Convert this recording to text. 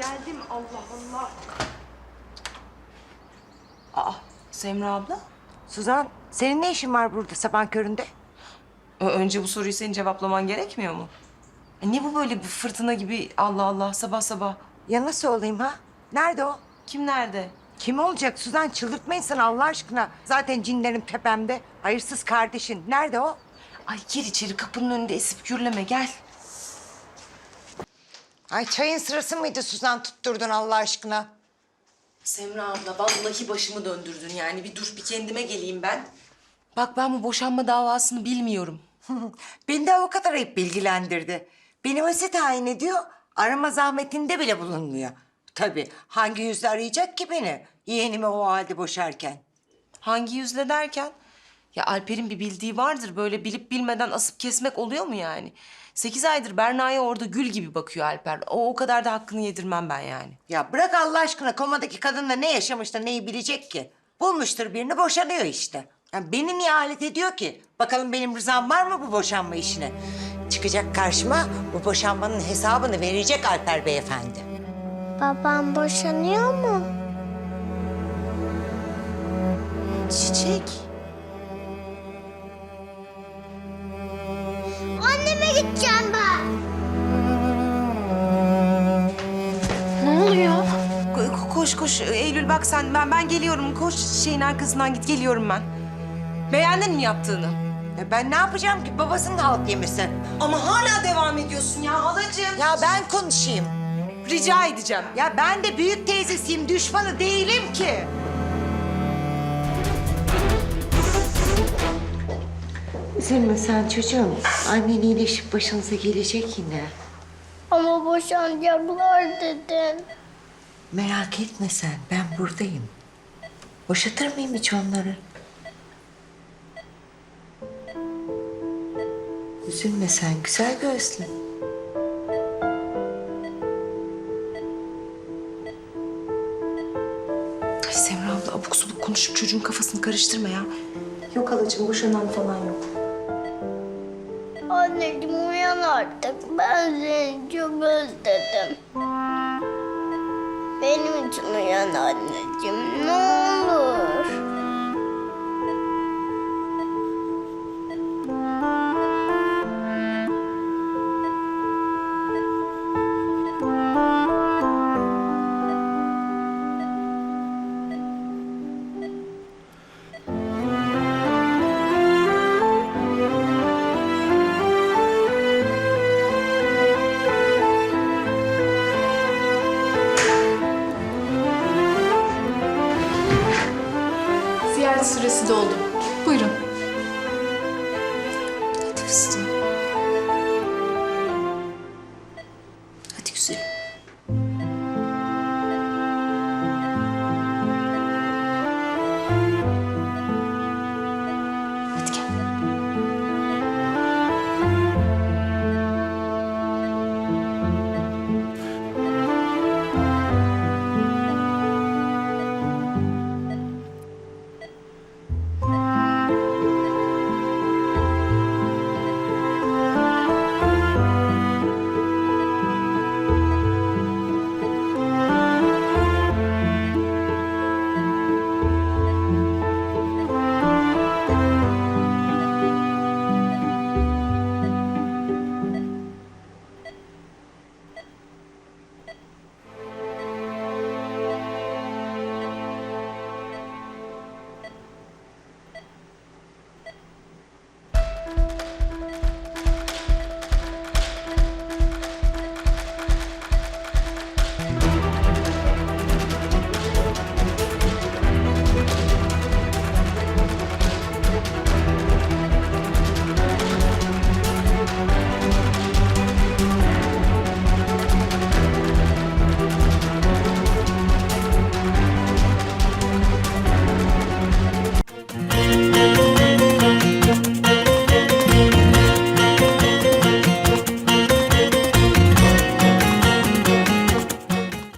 geldim Allah Allah. Aa, Semra abla. Suzan, senin ne işin var burada sabah köründe? Ö- Önce bu soruyu senin cevaplaman gerekmiyor mu? E ne bu böyle bir fırtına gibi Allah Allah sabah sabah? Ya nasıl olayım ha? Nerede o? Kim nerede? Kim olacak Suzan? Çıldırtma insanı Allah aşkına. Zaten cinlerim tepemde. Hayırsız kardeşin. Nerede o? Ay gir içeri kapının önünde esip gürleme gel. Ay çayın sırası mıydı Suzan tutturdun Allah aşkına? Semra abla vallahi başımı döndürdün yani bir dur bir kendime geleyim ben. Bak ben bu boşanma davasını bilmiyorum. Beni de avukat arayıp bilgilendirdi. Beni vasiyet tayin ediyor. Arama zahmetinde bile bulunmuyor. Tabii hangi yüzle arayacak ki beni? Yeğenimi o halde boşarken. Hangi yüzle derken? Ya Alper'in bir bildiği vardır böyle bilip bilmeden asıp kesmek oluyor mu yani? Sekiz aydır Berna'ya orada gül gibi bakıyor Alper. O o kadar da hakkını yedirmem ben yani. Ya bırak Allah aşkına komadaki kadınla ne yaşamış da neyi bilecek ki? Bulmuştur birini boşanıyor işte. Ya beni niye alet ediyor ki? Bakalım benim rızam var mı bu boşanma işine? Çıkacak karşıma bu boşanmanın hesabını verecek Alper beyefendi. Babam boşanıyor mu? Çiçek. Koş koş Eylül bak sen ben ben geliyorum. Koş şeyin arkasından git geliyorum ben. Beğendin mi yaptığını? Ya ben ne yapacağım ki babasının halt yemesi? Ama hala devam ediyorsun ya halacığım. Ya ben konuşayım. Rica edeceğim. Ya ben de büyük teyzesiyim, düşmanı değilim ki. Üzülme sen çocuğum. Annen iyileşip başınıza gelecek yine. Ama boşanacaklar dedin. Merak etme sen, ben buradayım. Boşatır mıyım hiç onları? Üzülme sen, güzel gözlü. Ay Semra abla abuk subuk konuşup çocuğun kafasını karıştırma ya. Yok halacığım boşanan falan yok. Anneciğim uyan artık. Ben seni çok özledim. Benim için uyan anneciğim. Ne süresi doldu. Buyurun. Fıstığım.